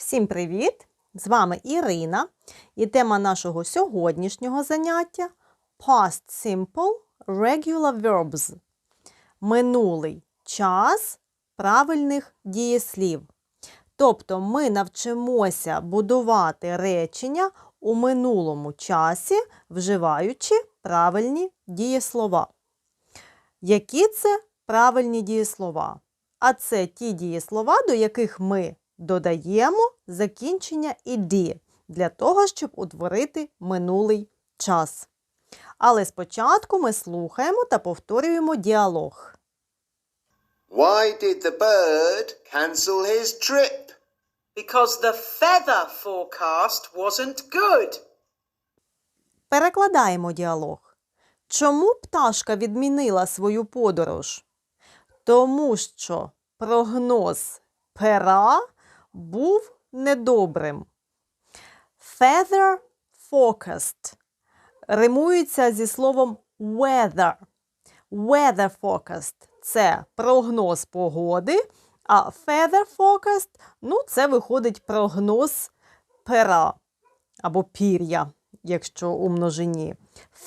Всім привіт! З вами Ірина і тема нашого сьогоднішнього заняття Past Simple Regular Verbs. Минулий час правильних дієслів. Тобто ми навчимося будувати речення у минулому часі, вживаючи правильні дієслова. Які це правильні дієслова? А це ті дієслова, до яких ми додаємо закінчення «іді» для того, щоб утворити минулий час. Але спочатку ми слухаємо та повторюємо діалог. Why did the bird cancel his trip? because the feather forecast wasn't good. Перекладаємо діалог. Чому пташка відмінила свою подорож? Тому що прогноз пера був недобрим. Feather forecast римується зі словом weather. Weather forecast – це прогноз погоди, а feather forecast – ну, це виходить прогноз пера або пір'я, якщо у множині.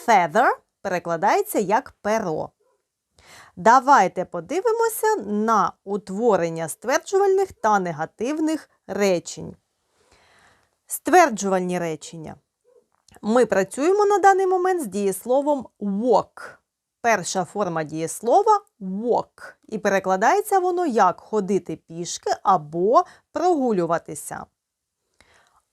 Feather перекладається як перо. Давайте подивимося на утворення стверджувальних та негативних речень. Стверджувальні речення. Ми працюємо на даний момент з дієсловом walk. Перша форма дієслова walk. І перекладається воно як ходити пішки або прогулюватися.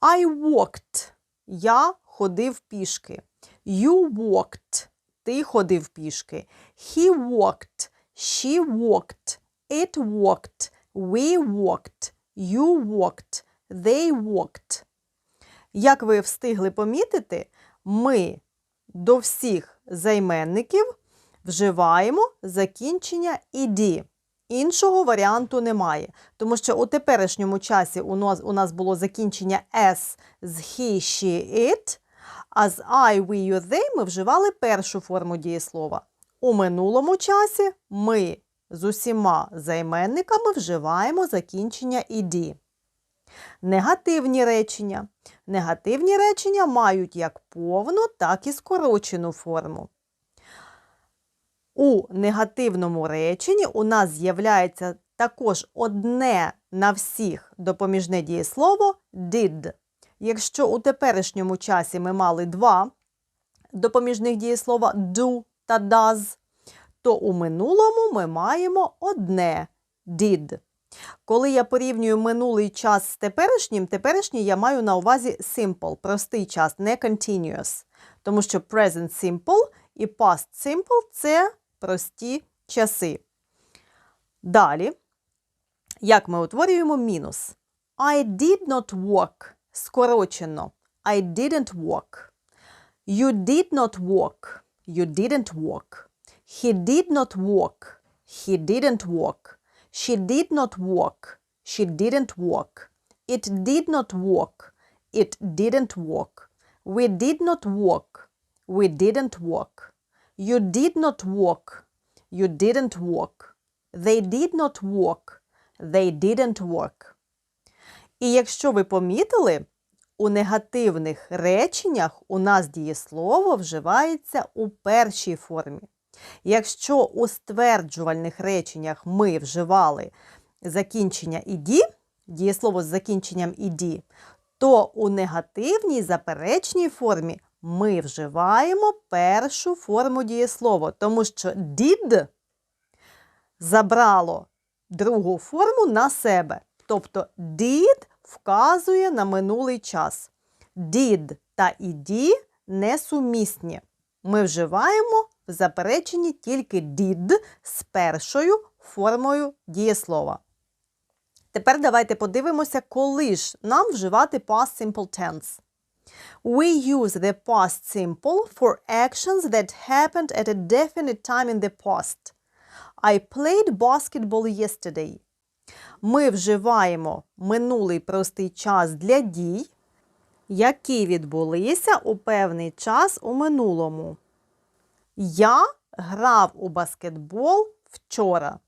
I walked. Я ходив пішки. You walked. Ти ходив пішки. He walked. She walked. It walked. We walked. You walked. They walked. Як ви встигли помітити, ми до всіх займенників вживаємо закінчення «іді». Іншого варіанту немає, тому що у теперішньому часі у нас, у нас було закінчення «s» з «he», «she», «it», а з «I», «we», «you», «they» ми вживали першу форму дієслова. У минулому часі ми з усіма займенниками вживаємо закінчення «іді». Негативні речення. Негативні речення мають як повну, так і скорочену форму. У негативному реченні у нас з'являється також одне на всіх допоміжне дієслово did. Якщо у теперішньому часі ми мали два допоміжних дієслова do та does, то у минулому ми маємо одне did. Коли я порівнюю минулий час з теперішнім, теперішній я маю на увазі simple, простий час, не continuous. Тому що present simple і past simple – це прості часи. Далі, як ми утворюємо мінус? I did not walk. Скорочено. I didn't walk. You did not walk. You didn't walk. He did not walk. He didn't walk. She did not walk. She didn't walk. It did not walk. It didn't walk. We did not walk. We didn't walk. You did not walk. You didn't walk. They did not walk. They didn't walk. І якщо ви помітили, у негативних реченнях у нас дієслово вживається у першій формі. Якщо у стверджувальних реченнях ми вживали закінчення «іді», дієслово з закінченням «іді», то у негативній заперечній формі ми вживаємо першу форму дієслова, тому що did забрало другу форму на себе. Тобто did вказує на минулий час. Did та «іді» несумісні. Ми вживаємо в запереченні тільки did з першою формою дієслова. Тепер давайте подивимося, коли ж нам вживати past simple tense. We use the past simple for actions that happened at a definite time in the past. I played basketball yesterday. Ми вживаємо минулий простий час для дій, які відбулися у певний час у минулому. Я грав у баскетбол вчора.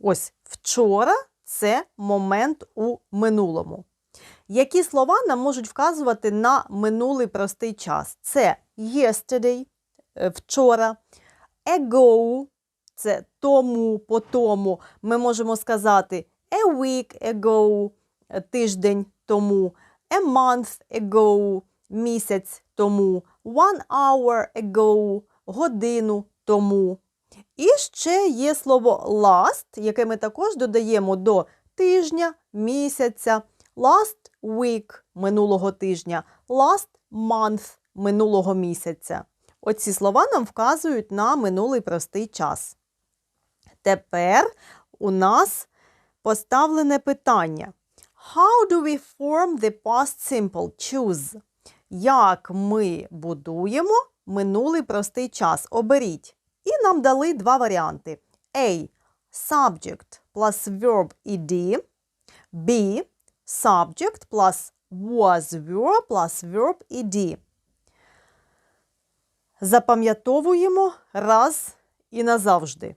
Ось вчора це момент у минулому. Які слова нам можуть вказувати на минулий простий час? Це yesterday е, вчора, ago це тому, по тому. Ми можемо сказати a week ago тиждень тому, a month ago місяць тому, one hour ago годину тому. І ще є слово last, яке ми також додаємо до тижня, місяця, last week минулого тижня, last month минулого місяця. Оці слова нам вказують на минулий простий час. Тепер у нас поставлене питання. How do we form the past simple? Choose. Як ми будуємо минулий простий час? Оберіть. І нам дали два варіанти: A. Subject plus verb ed. B. Subject plus was verb plus verb ed. Запам'ятовуємо раз і назавжди.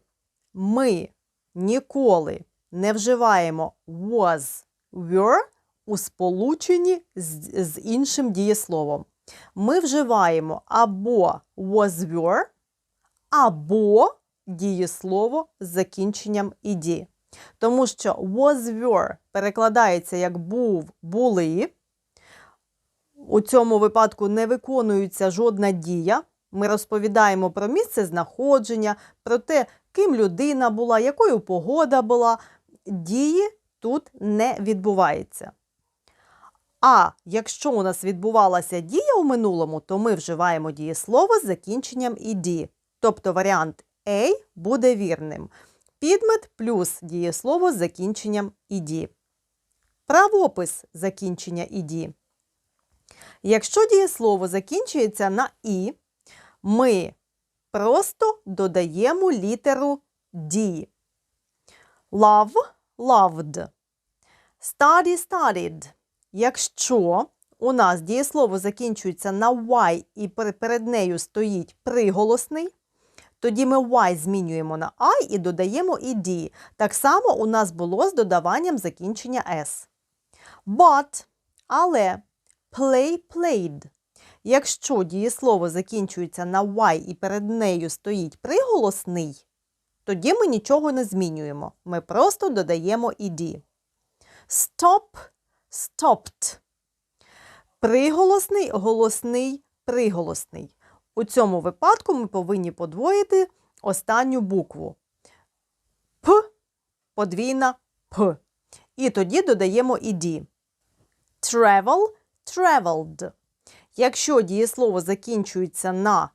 Ми ніколи не вживаємо was were у сполученні з, з іншим дієсловом. Ми вживаємо або was were, або дієслово з закінченням «іді». Тому що was were перекладається як був, були. У цьому випадку не виконується жодна дія. Ми розповідаємо про місце знаходження, про те, ким людина була, якою погода була. Дії тут не відбувається. А якщо у нас відбувалася дія у минулому, то ми вживаємо дієслово з закінченням «іді». Тобто варіант A буде вірним. Підмет плюс дієслово з закінченням «іді». Правопис закінчення «іді». Якщо дієслово закінчується на «і», ми просто додаємо літеру D. Love – loved. Study – studied. Якщо у нас дієслово закінчується на y і перед нею стоїть приголосний, тоді ми y змінюємо на I і додаємо ed. Так само у нас було з додаванням закінчення s. But, але, play played. Якщо дієслово закінчується на y і перед нею стоїть приголосний, тоді ми нічого не змінюємо. Ми просто додаємо ed. Stop stopped. Приголосний, голосний, приголосний. У цьому випадку ми повинні подвоїти останню букву. П, подвійна П. І тоді додаємо «ed». Travel – traveled. Якщо дієслово закінчується на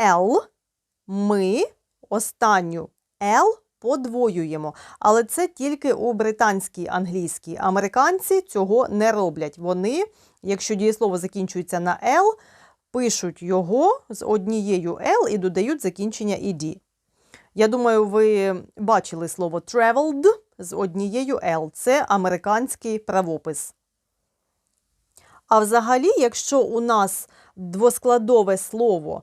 L, ми останню L подвоюємо. Але це тільки у британській англійській. Американці цього не роблять. Вони, якщо дієслово закінчується на L, пишуть його з однією L і додають закінчення «ed». Я думаю, ви бачили слово traveled з однією L. Це американський правопис. А взагалі, якщо у нас двоскладове слово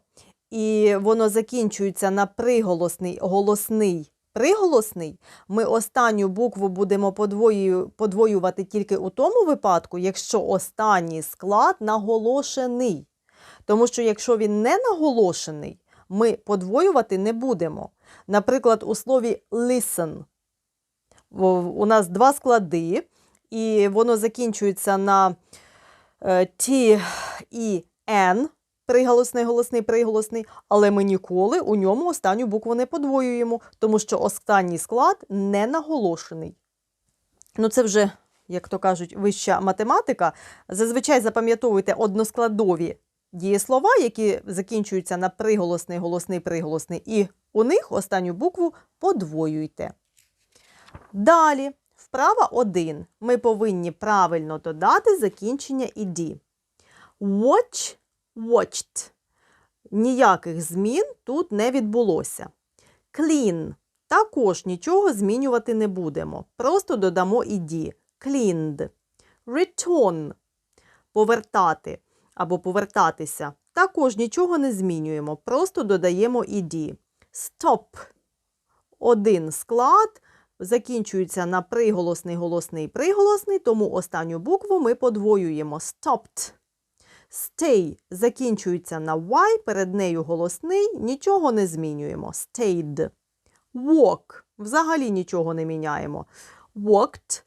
і воно закінчується на приголосний, голосний, приголосний, ми останню букву будемо подвою- подвоювати тільки у тому випадку, якщо останній склад наголошений. Тому що якщо він не наголошений, ми подвоювати не будемо. Наприклад, у слові listen у нас два склади, і воно закінчується на е, T і N, приголосний, голосний, приголосний, але ми ніколи у ньому останню букву не подвоюємо, тому що останній склад не наголошений. Ну, це вже, як то кажуть, вища математика. Зазвичай запам'ятовуйте односкладові дієслова, які закінчуються на приголосний, голосний, приголосний, і у них останню букву подвоюйте. Далі, вправа 1. Ми повинні правильно додати закінчення «ed». Watch – watched. Ніяких змін тут не відбулося. Clean – також нічого змінювати не будемо. Просто додамо «ed». Cleaned. Return – повертати або повертатися. Також нічого не змінюємо. Просто додаємо «ed». Stop – один склад, закінчується на приголосний, голосний, приголосний, тому останню букву ми подвоюємо. Stopped. Stay закінчується на Y, перед нею голосний, нічого не змінюємо. Stayed. Walk. Взагалі нічого не міняємо. Walked.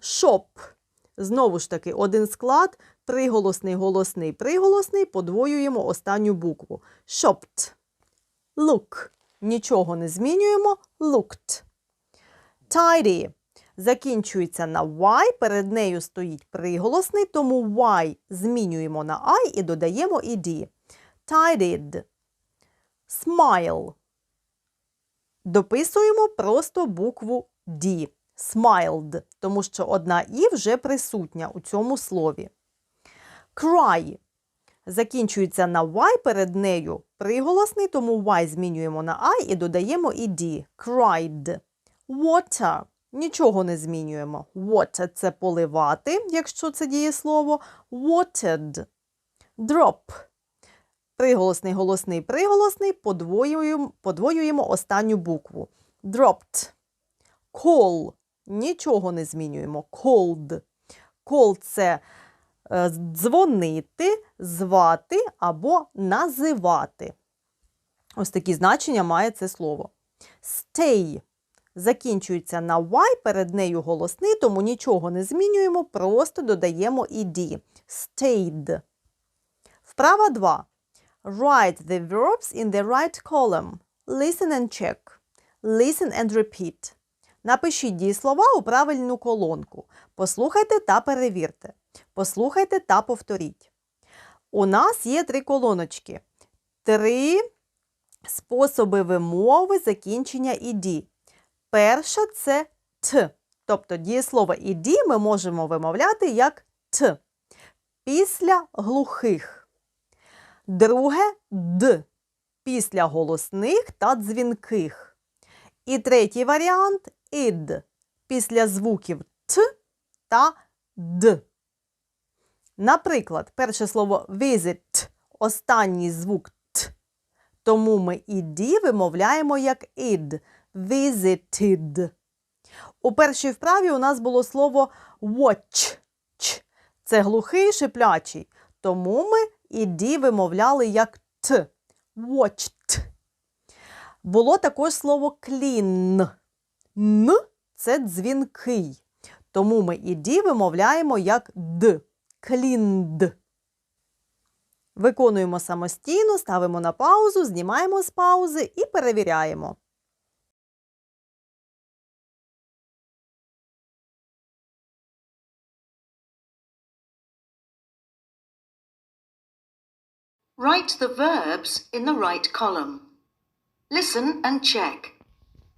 Shop. Знову ж таки, один склад, приголосний, голосний, приголосний, подвоюємо останню букву. Shopped. Look. Нічого не змінюємо. Looked. Tidy. Закінчується на Y, перед нею стоїть приголосний, тому Y змінюємо на I і додаємо ed. Tidied. Smile. Дописуємо просто букву D. Smiled, тому що одна І вже присутня у цьому слові. Cry. Закінчується на Y, перед нею приголосний, тому Y змінюємо на I і додаємо ed. Cried. Water. Нічого не змінюємо. Water – це поливати, якщо це дієслово. Watered. Drop. Приголосний, голосний, приголосний. Подвоюємо, подвоюємо останню букву. Dropped. Call. Нічого не змінюємо. Called. Call – це е, дзвонити, звати або називати. Ось такі значення має це слово. Stay закінчується на Y, перед нею голосний, тому нічого не змінюємо, просто додаємо ed. Stayed. Вправа 2. Write the verbs in the right column. Listen and check. Listen and repeat. Напишіть дієслова у правильну колонку. Послухайте та перевірте. Послухайте та повторіть. У нас є три колоночки. Три способи вимови закінчення ed. Перша це т. Тобто дієслово «іді» ми можемо вимовляти як т. Після глухих. Друге д. Після голосних та дзвінких. І третій варіант ід. Після звуків т та д. Наприклад, перше слово visit, останній звук т. Тому ми іді вимовляємо як ід visited. У першій вправі у нас було слово watch. Це глухий шиплячий. Тому ми іді вимовляли як т. Watched. Було також слово clean. Н це дзвінкий. Тому ми іді вимовляємо як д. Cleaned. Виконуємо самостійно, ставимо на паузу, знімаємо з паузи і перевіряємо. Write the verbs in the right column. Listen and check.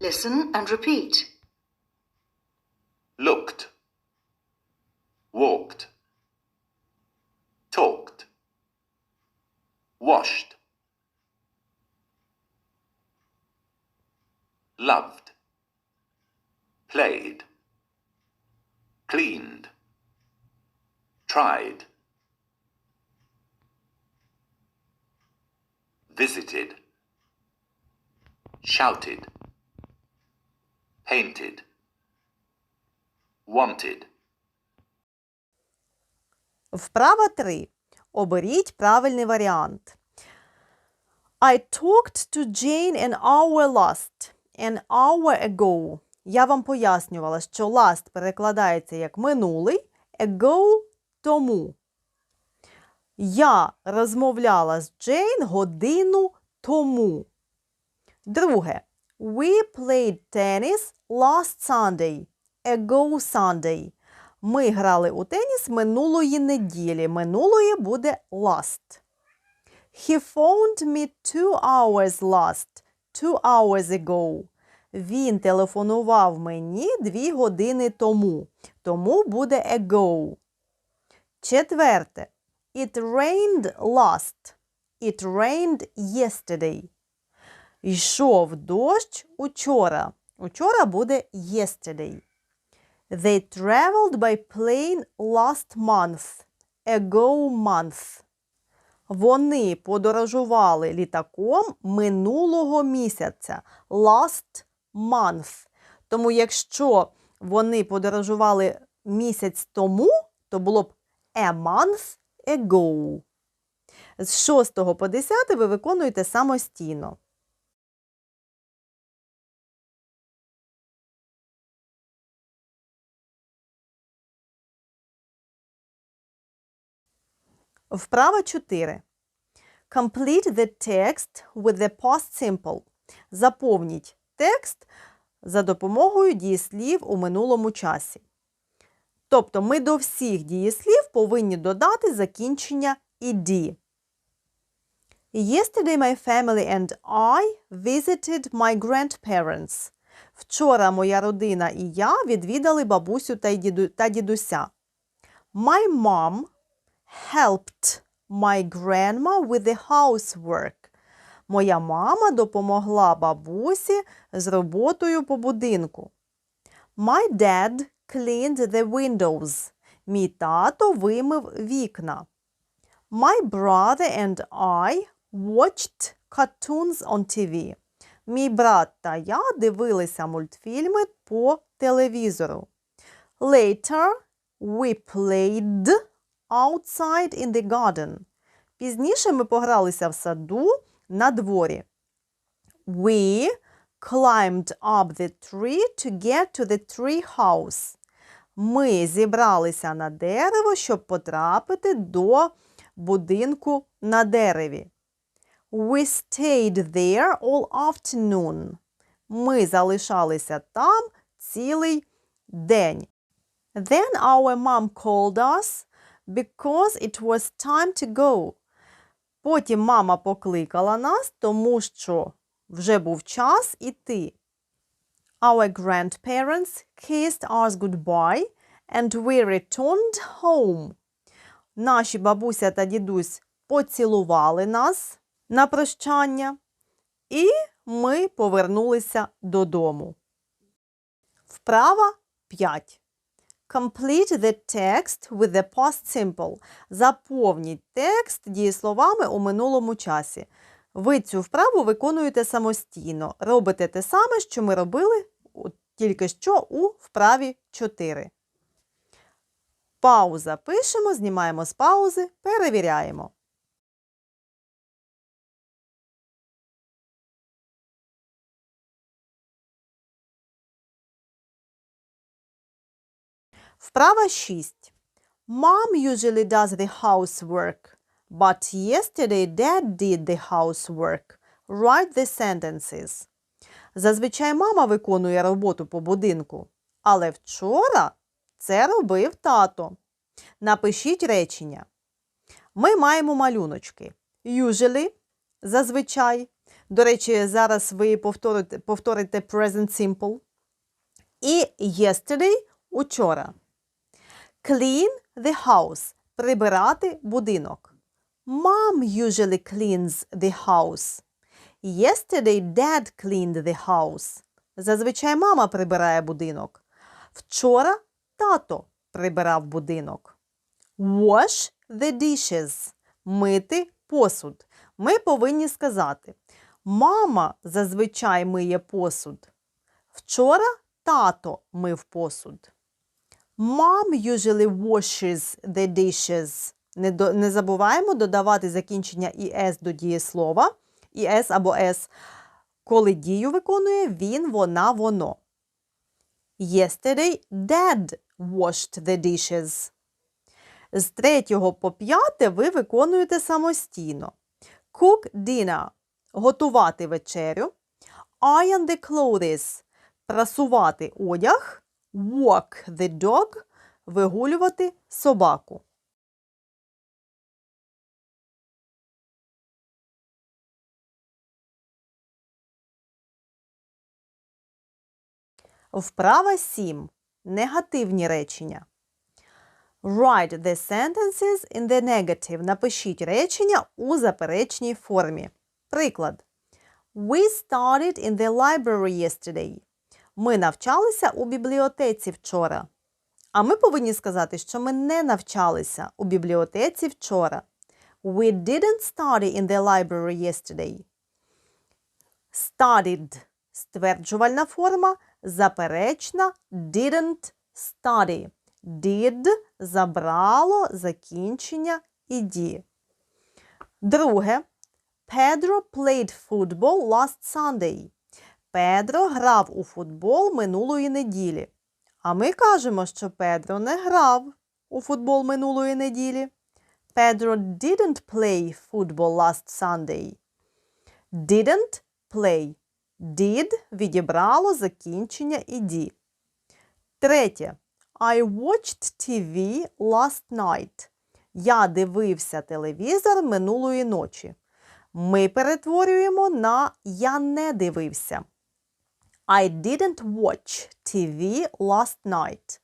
Listen and repeat. looked, walked, talked, washed, loved, played, cleaned, tried, visited, shouted, painted, wanted. Вправа 3. Оберіть правильний варіант. I talked to Jane an hour last. An hour ago. Я вам пояснювала, що last перекладається як минулий, ago – тому. Я розмовляла з Джейн годину тому. Друге. We played tennis last Sunday. Ago Sunday. Ми грали у теніс минулої неділі. Минулої буде last. He phoned me two hours last. Two hours ago. Він телефонував мені дві години тому. Тому буде ago. Четверте. It rained last. It rained yesterday. Йшов дощ учора. Учора буде yesterday. They traveled by plane last month. Ago month. Вони подорожували літаком минулого місяця. Last month. Тому якщо вони подорожували місяць тому, то було б a month ago. З 6 по 10 ви виконуєте самостійно. Вправа 4. Complete the text with the past simple. Заповніть текст за допомогою дієслів у минулому часі. Тобто ми до всіх дієслів повинні додати закінчення «ed». Yesterday my family and I visited my grandparents. Вчора моя родина і я відвідали бабусю та діду- та дідуся. My mom helped my grandma with the housework. Моя мама допомогла бабусі з роботою по будинку. My dad cleaned the windows. Мій тато вимив вікна. My brother and I watched cartoons on TV. Мій брат та я дивилися мультфільми по телевізору. Later we played outside in the garden. Пізніше ми погралися в саду на дворі. We climbed up the tree to get to the tree house. Ми зібралися на дерево, щоб потрапити до будинку на дереві. We stayed there all afternoon. Ми залишалися там цілий день. Then our mom called us because it was time to go. Потім мама покликала нас, тому що вже був час іти. Our grandparents kissed us goodbye and we returned home. Наші бабуся та дідусь поцілували нас на прощання, і ми повернулися додому. Вправа 5. Complete the text with the past simple. Заповніть текст дієсловами у минулому часі. Ви цю вправу виконуєте самостійно. Робите те саме, що ми робили тільки що у вправі 4. Пауза пишемо, знімаємо з паузи, перевіряємо. Вправа 6. Mom usually does the housework, but yesterday dad did the housework. Write the sentences. Зазвичай мама виконує роботу по будинку, але вчора це робив тато. Напишіть речення. Ми маємо малюночки. Usually – зазвичай. До речі, зараз ви повторите, повторите present simple. І yesterday – учора. Clean the house – прибирати будинок. Mom usually cleans the house. Yesterday dad cleaned the house. Зазвичай мама прибирає будинок. Вчора тато прибирав будинок. Wash the dishes – мити посуд. Ми повинні сказати Мама зазвичай миє посуд. Вчора тато мив посуд. Mom usually washes the dishes. Не, до, не забуваємо додавати закінчення «іс» до дієслова. «іс» або «с». Коли дію виконує він, вона, воно. Yesterday dad washed the dishes. З 3 по 5 ви виконуєте самостійно. Cook dinner – готувати вечерю. Iron the clothes – прасувати одяг. Walk the dog – вигулювати собаку. Вправа 7. Негативні речення. Write the sentences in the negative. Напишіть речення у заперечній формі. Приклад. We studied in the library yesterday. Ми навчалися у бібліотеці вчора. А ми повинні сказати, що ми не навчалися у бібліотеці вчора. We didn't study in the library yesterday. Studied – стверджувальна форма, заперечна didn't study. Did забрало закінчення іді. Друге. Pedro played football last Sunday. Педро грав у футбол минулої неділі. А ми кажемо, що Педро не грав у футбол минулої неділі. Pedro didn't play football last Sunday. Didn't play. Did відібрало закінчення іді. Третє. I watched TV last night. Я дивився телевізор минулої ночі. Ми перетворюємо на я не дивився. I didn't watch TV last night.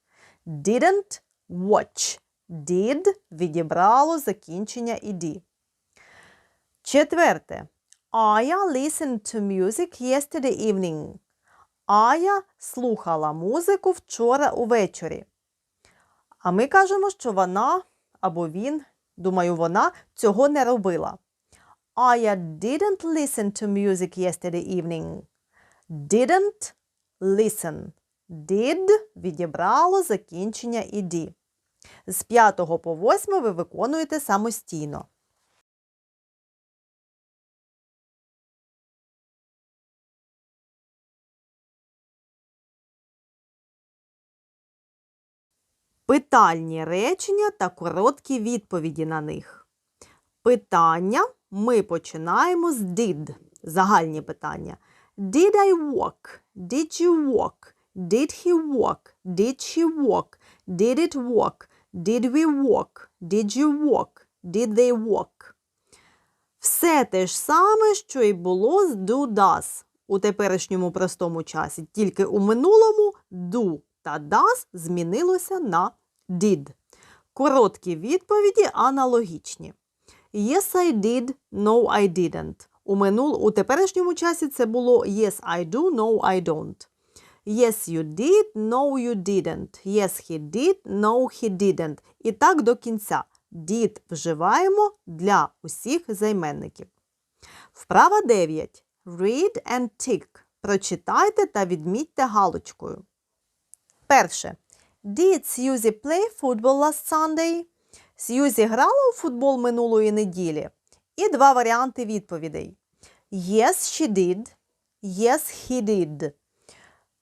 Didn't watch. Did відібрало закінчення іді. Четверте. Aya listened to music yesterday evening. Ая слухала музику вчора увечері. А ми кажемо, що вона або він, думаю, вона цього не робила. Aya didn't listen to music yesterday evening. Didn't listen. Did відібрало закінчення іді. З 5 по 8 ви виконуєте самостійно. Питальні речення та короткі відповіді на них. Питання ми починаємо з did. Загальні питання. Did I walk? Did you walk? Did he walk? Did she walk? Did it walk? Did we walk? Did you walk? Did they walk? Все те ж саме, що й було з do does у теперішньому простому часі, тільки у минулому do та does змінилося на did. Короткі відповіді аналогічні. Yes, I did, no, I didn't. У, минул... у теперішньому часі це було Yes, I do, no, I don't. Yes, you did, no, you didn't. Yes, he did, no, he didn't. І так до кінця. Did вживаємо для усіх займенників. Вправа 9. Read and tick. Прочитайте та відмітьте галочкою. Перше. Did Susie play football last Sunday? Сьюзі грала у футбол минулої неділі. І два варіанти відповідей. Yes, she did. Yes, he did.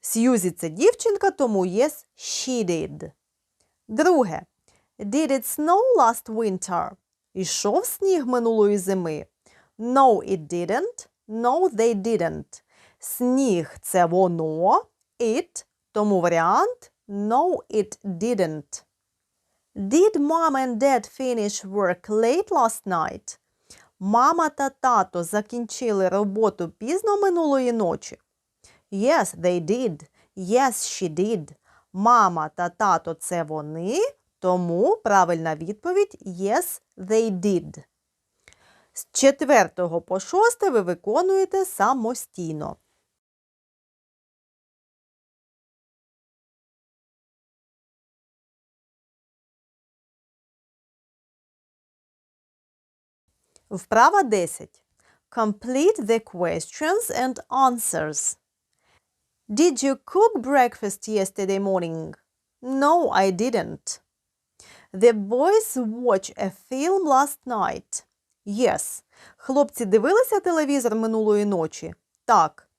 Сьюзі це дівчинка, тому yes, she did. Друге. Did it snow last winter? Ішов сніг минулої зими. No, it didn't. No, they didn't. Сніг це воно. It, тому варіант No, it didn't. Did mom and dad finish work late last night? Мама та тато закінчили роботу пізно минулої ночі. Yes, they did. Yes, she did. Мама та тато це вони, тому правильна відповідь Yes, they did. З 4 по 6 ви виконуєте самостійно. Вправа 10. Complete the questions and answers. Did you cook breakfast yesterday morning? No, I didn't. The boys watched a film last night. Yes. Хлопці дивилися телевізор минулої ночі? Так.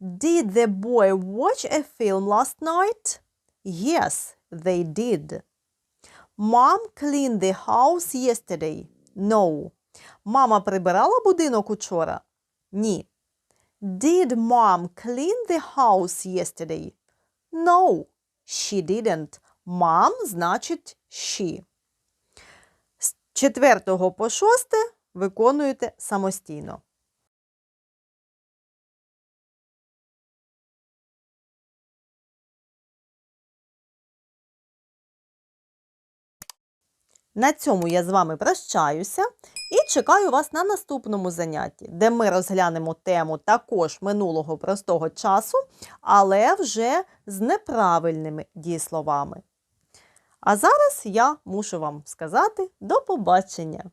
Did the boy watch a film last night? Yes, they did. Mom cleaned the house yesterday. No. Мама прибирала будинок учора? Ні. Did mom clean the house yesterday? No, she didn't. Mom значить she. З 4 по 6 виконуєте самостійно. На цьому я з вами прощаюся і чекаю вас на наступному занятті, де ми розглянемо тему також минулого простого часу, але вже з неправильними дієсловами. А зараз я мушу вам сказати до побачення!